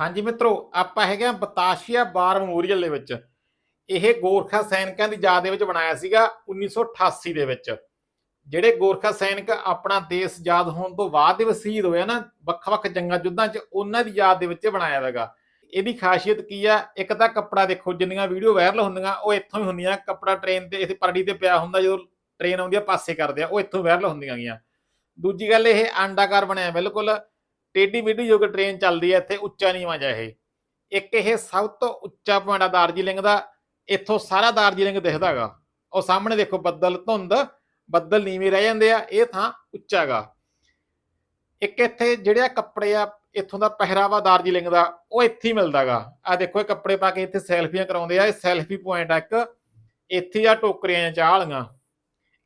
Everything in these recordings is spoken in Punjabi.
ਹਾਂਜੀ ਮਿੱਤਰੋ, ਆਪਾਂ ਹੈਗੇ ਆ ਬਤਾਸ਼ੀਆ ਬਾਰ ਮੈਮੋਰੀਅਲ ਦੇ ਵਿੱਚ। ਇਹ ਗੋਰਖਾ ਸੈਨਿਕਾਂ ਦੀ ਯਾਦ ਦੇ ਵਿੱਚ ਬਣਾਇਆ ਸੀਗਾ 1988 ਦੇ ਵਿੱਚ। ਜਿਹੜੇ ਗੋਰਖਾ ਸੈਨਿਕ ਆਪਣਾ ਦੇਸ਼ ਆਜ਼ਾਦ ਹੋਣ ਤੋਂ ਬਾਅਦ ਦੇ ਸ਼ਹੀਦ ਹੋਏ ਆ ਨਾ, ਵੱਖ-ਵੱਖ ਜੰਗਾਂ ਯੁੱਧਾਂ 'ਚ, ਉਹਨਾਂ ਦੀ ਯਾਦ ਦੇ ਵਿੱਚ ਬਣਾਇਆ ਹੈਗਾ। ਇਹਦੀ ਖਾਸੀਅਤ ਕੀ ਆ? ਇੱਕ ਤਾਂ ਕੱਪੜਾ ਦੇਖੋ, ਜਿੰਨੀਆਂ ਵੀਡੀਓ ਵਾਇਰਲ ਹੁੰਦੀਆਂ, ਉਹ ਇੱਥੋਂ ਹੀ ਹੁੰਦੀਆਂ। ਕੱਪੜਾ ਟ੍ਰੇਨ ਤੇ, ਇੱਥੇ ਪਰੜੀ ਤੇ ਪਿਆ ਹੁੰਦਾ, ਜਦੋਂ ਟ੍ਰੇਨ ਆਉਂਦੀ ਆ, ਪਾਸੇ ਕਰਦੇ ਆ, ਉਹ ਇੱਥੋਂ ਵਾਇਰਲ ਹੁੰਦੀਆਂ ਗੀਆਂ। ਦੂਜੀ ਗੱਲ ਇਹ ਆਂਡਾਕਾਰ ਬਣਿਆ ਬਿਲਕੁਲ। ਟੇਢੀ ਮੇਢੀ ਜੋ ਕਿ ਟ੍ਰੇਨ ਚੱਲਦੀ ਹੈ, ਇੱਥੇ ਉੱਚਾ ਨੀਵਾਂ ਜਿਹਾ ਇਹ। ਇੱਕ ਇਹ ਸਭ ਤੋਂ ਉੱਚਾ ਪੁਆਇੰਟ ਆ ਦਾਰਜੀਲਿੰਗ ਦਾ, ਇੱਥੋਂ ਸਾਰਾ ਦਾਰਜੀਲਿੰਗ ਦਿਖਦਾ ਹੈਗਾ। ਉਹ ਸਾਹਮਣੇ ਦੇਖੋ, ਬੱਦਲ ਧੁੰਦ, ਬੱਦਲ ਨੀਵੇਂ ਰਹਿ ਜਾਂਦੇ ਆ, ਇਹ ਥਾਂ ਉੱਚਾ ਹੈਗਾ। ਇੱਕ ਇੱਥੇ ਜਿਹੜੇ ਆ ਕੱਪੜੇ ਆ, ਇੱਥੋਂ ਦਾ ਪਹਿਰਾਵਾ ਦਾਰਜੀਲਿੰਗ ਦਾ, ਉਹ ਇੱਥੇ ਹੀ ਮਿਲਦਾਗਾ ਆ ਦੇਖੋ, ਇਹ ਕੱਪੜੇ ਪਾ ਕੇ ਇੱਥੇ ਸੈਲਫੀਆਂ ਕਰਾਉਂਦੇ ਆ, ਇਹ ਸੈਲਫੀ ਪੁਆਇੰਟ ਆ ਇੱਕ। ਇੱਥੇ ਆ ਟੋਕਰੀਆਂ ਚਾਹ ਵਾਲੀਆਂ।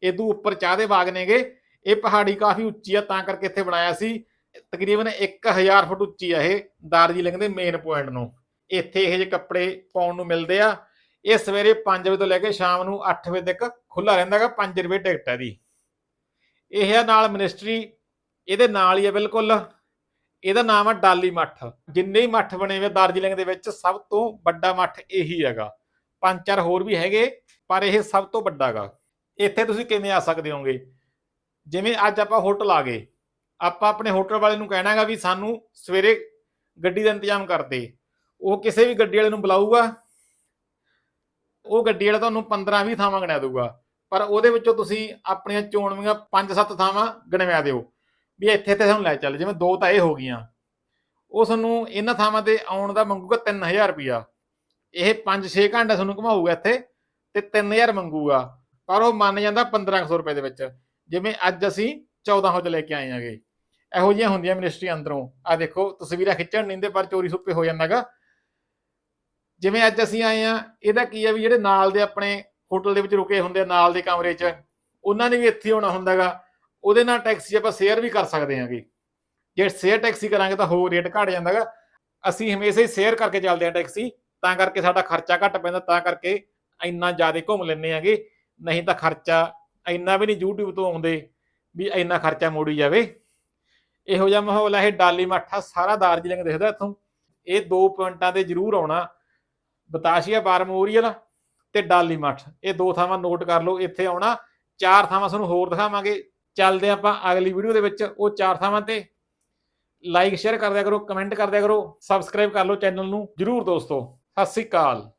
ਇਦੋਂ ਉੱਪਰ ਚਾਹ ਦੇ ਬਾਗ ਨੇਗੇ। ਇਹ ਪਹਾੜੀ ਕਾਫੀ ਉੱਚੀ ਆ, ਤਾਂ ਕਰਕੇ ਇੱਥੇ ਬਣਾਇਆ ਸੀ। ਤਕਰੀਬਨ 1000 ਫੁੱਟ ਉੱਚੀ ਆ ਇਹ, ਦਾਰਜੀਲਿੰਗ ਦੇ ਮੇਨ ਪੁਆਇੰਟ ਨੂੰ। ਇੱਥੇ ਇਹ ਜਿਹੇ ਕੱਪੜੇ ਪਾਉਣ ਨੂੰ ਮਿਲਦੇ ਆ। ਇਹ ਸਵੇਰੇ 5 ਵਜੇ ਤੋਂ ਲੈ ਕੇ ਸ਼ਾਮ ਨੂੰ 8 ਵਜੇ ਤੱਕ ਖੁੱਲਾ ਰਹਿੰਦਾਗਾ 5 ਰੁਪਏ ਟਿਕਟ ਹੈ ਦੀ ਇਹ ਆ ਨਾਲ ਮਿਨਿਸਟਰੀ ਇਹਦੇ ਨਾਲ ਹੀ ਆ ਬਿਲਕੁਲ। ਇਹਦਾ ਨਾਮ ਆ ਡਾਲੀ ਮੱਠ। ਜਿੰਨੇ ਹੀ ਮੱਠ ਬਣੇ ਹੋਏ ਦਾਰਜੀਲਿੰਗ ਦੇ ਵਿੱਚ, ਸਭ ਤੋਂ ਵੱਡਾ ਮੱਠ ਇਹੀ ਹੈਗਾ। ਪੰਜ ਚਾਰ ਹੋਰ ਵੀ ਹੈਗੇ, ਪਰ ਇਹ ਸਭ ਤੋਂ ਵੱਡਾ ਹੈਗਾ। ਇੱਥੇ ਤੁਸੀਂ ਕਿਵੇਂ ਆ ਸਕਦੇ ਹੋਗੇ? ਜਿਵੇਂ ਅੱਜ ਆਪਾਂ ਹੋਟਲ ਆ ਗਏ। ਆਪਾਂ ਆਪਣੇ ਹੋਟਲ ਵਾਲੇ ਨੂੰ ਕਹਿਣਾ ਹੈਗਾ ਵੀ ਸਾਨੂੰ ਸਵੇਰੇ ਗੱਡੀ ਦਾ ਇੰਤਜ਼ਾਮ ਕਰ ਦੇ। ਉਹ ਕਿਸੇ ਵੀ ਗੱਡੀ ਵਾਲੇ ਨੂੰ ਬੁਲਾਊਗਾ, ਉਹ ਗੱਡੀ ਵਾਲਾ ਤੁਹਾਨੂੰ 15-20 ਥਾਵਾਂ ਗਿਣਾ ਦਊਗਾ। ਪਰ ਉਹਦੇ ਵਿੱਚੋਂ ਤੁਸੀਂ ਆਪਣੀਆਂ ਚੋਣਵੀਆਂ 5-7 ਥਾਵਾਂ ਗਿਣਵਾ ਦਿਓ। ਵੀ ਇੱਥੇ ਇੱਥੇ ਤੁਹਾਨੂੰ ਲੈ ਚੱਲ, ਜਿਵੇਂ ਦੋ ਤਾਂ ਇਹ ਹੋ ਗਈਆਂ। ਉਹ ਤੁਹਾਨੂੰ ਇਹਨਾਂ ਥਾਵਾਂ ਤੇ ਆਉਣ ਦਾ ਮੰਗੂਗਾ 3000 ਰੁਪਿਆ ਇਹ 5-6 ਘੰਟੇ ਤੁਹਾਨੂੰ ਘੁਮਾਊਗਾ ਇੱਥੇ ਤੇ 3000 ਮੰਗੂਗਾ। ਪਰ ਉਹ ਮੰਨ ਜਾਂਦਾ 1500 ਰੁਪਏ ਦੇ ਵਿੱਚ। ਜਿਵੇਂ ਅੱਜ ਅਸੀਂ 1400 ਚ ਲੈ ਕੇ ਆਏ ਆਂਗੇ। ਇਹੋ ਜਿਹੀਆਂ ਹੁੰਦੀਆਂ ਮਿਨਿਸਟਰੀ ਅੰਦਰੋਂ। ਆ ਦੇਖੋ, ਤਸਵੀਰਾਂ ਖਿੱਚਣ ਨਹੀਂ ਦੇ ਪਰ ਚੋਰੀ ਸੁੱਪੇ ਹੋ ਜਾਂਦਾਗਾ। ਜਿਵੇਂ ਅੱਜ ਅਸੀਂ ਆਏ ਆ ਇਹਦਾ ਕੀ ਆ ਵੀ ਜਿਹੜੇ ਨਾਲ ਦੇ ਆਪਣੇ ਹੋਟਲ ਦੇ ਵਿੱਚ ਰੁਕੇ ਹੁੰਦੇ ਆ, ਨਾਲ ਦੇ ਕਮਰੇ 'ਚ, ਉਹਨਾਂ ਨੇ ਵੀ ਇੱਥੇ ਹੋਣਾ ਹੁੰਦਾਗਾ। ਉਹਦੇ ਨਾਲ ਟੈਕਸੀ ਆਪਾਂ ਸ਼ੇਅਰ ਵੀ ਕਰ ਸਕਦੇ ਹਾਂਗੇ। ਜੇ ਸ਼ੇਅਰ ਟੈਕਸੀ ਕਰਾਂਗੇ ਤਾਂ ਹੋਰ ਰੇਟ ਘਟ ਜਾਂਦਾਗਾ। ਅਸੀਂ ਹਮੇਸ਼ਾ ਹੀ ਸ਼ੇਅਰ ਕਰਕੇ ਚੱਲਦੇ ਆ ਟੈਕਸੀ ਤਾਂ ਕਰਕੇ ਸਾਡਾ ਖਰਚਾ ਘੱਟ ਪੈਂਦਾ, ਤਾਂ ਕਰਕੇ ਇੰਨਾ ਜ਼ਿਆਦਾ ਘੁੰਮ ਲੈਂਦੇ ਆਂਗੇ ਨਹੀਂ ਤਾਂ ਖਰਚਾ ਇੰਨਾ ਵੀ ਨਹੀਂ YouTube ਤੋਂ ਆਉਂਦੇ ਵੀ ਇੰਨਾ ਖਰਚਾ ਮੋੜੀ ਜਾਵੇ। ਇਹੋ ਜਿਹਾ ਮਾਹੌਲ ਹੈ ਇਹ ਡਾਲੀ ਮੱਠਾ ਸਾਰਾ ਦਾਰਜੀਲਿੰਗ ਦਿਖਦਾ ਇੱਥੋਂ। ਇਹ ਦੋ ਪੁਆਇੰਟਾਂ ਤੇ ਜ਼ਰੂਰ ਆਉਣਾ। ਬਤਾਸ਼ੀਆ ਬਾਰ ਮੋਰੀਅਲ ਤੇ ਡਾਲੀ ਮੱਠ। ਇਹ ਦੋ ਥਾਵਾਂ ਨੋਟ ਕਰ ਲਓ, ਇੱਥੇ ਆਉਣਾ। ਚਾਰ ਥਾਵਾਂ ਤੁਹਾਨੂੰ ਹੋਰ ਦਿਖਾਵਾਂਗੇ। ਚੱਲਦੇ ਆਪਾਂ ਅਗਲੀ ਵੀਡੀਓ ਦੇ ਵਿੱਚ ਉਹ ਚਾਰ ਥਾਵਾਂ ਤੇ। ਲਾਈਕ, ਸ਼ੇਅਰ ਕਰਦਿਆ ਕਰੋ, ਕਮੈਂਟ ਕਰਦਿਆ ਕਰੋ। ਸਬਸਕ੍ਰਾਈਬ ਕਰ ਲਓ ਚੈਨਲ ਨੂੰ। ਜਰੂਰ ਦੋਸਤੋ, ਸਤਿ ਸ੍ਰੀ ਅਕਾਲ।